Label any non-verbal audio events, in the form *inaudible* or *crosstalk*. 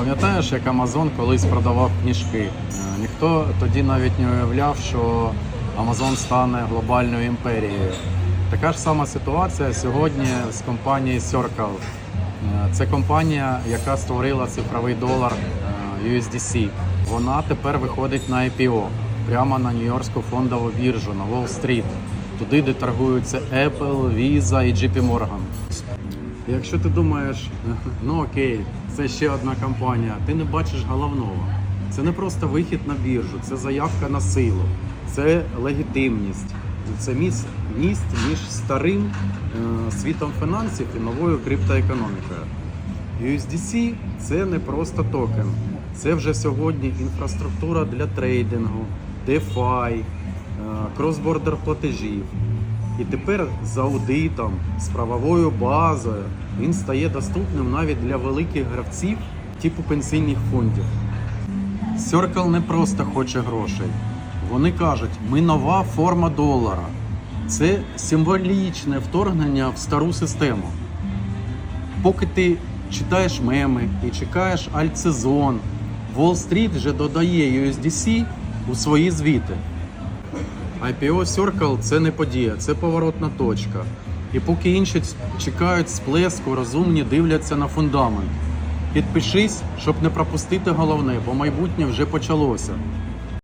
Пам'ятаєш, як Amazon колись продавав книжки? Е, Ніхто тоді навіть не уявляв, що Amazon стане глобальною імперією. Така ж сама ситуація сьогодні з компанією Circle. Е, Це компанія, яка створила цифровий долар е, USDC. Вона тепер виходить на IPO прямо на Нью-Йоркську фондову біржу на Уолл-стріт, туди, де торгуються Apple, Visa і JP Morgan. Якщо ти думаєш, *laughs* ну окей, це ще одна компанія, ти не бачиш головного. Це не просто вихід на біржу, це заявка на силу, це легітимність, це міст, між старим е, світом фінансів і новою криптоекономікою. USDC це не просто токен, це вже сьогодні інфраструктура для трейдингу, DeFi, кросбордер платежів. І тепер з аудитом, з правовою базою він стає доступним навіть для великих гравців, типу пенсійних фондів. Circle не просто хоче грошей. Вони кажуть, ми нова форма долара. Це символічне вторгнення в стару систему. Поки ти читаєш меми і чекаєш альтсезон, Wall Street вже додає USDC у свої звіти. IPO Circle це не подія, це поворотна точка. І поки інші чекають сплеску, розумні дивляться на фундамент. Підпишись, щоб не пропустити головне, бо майбутнє вже почалося.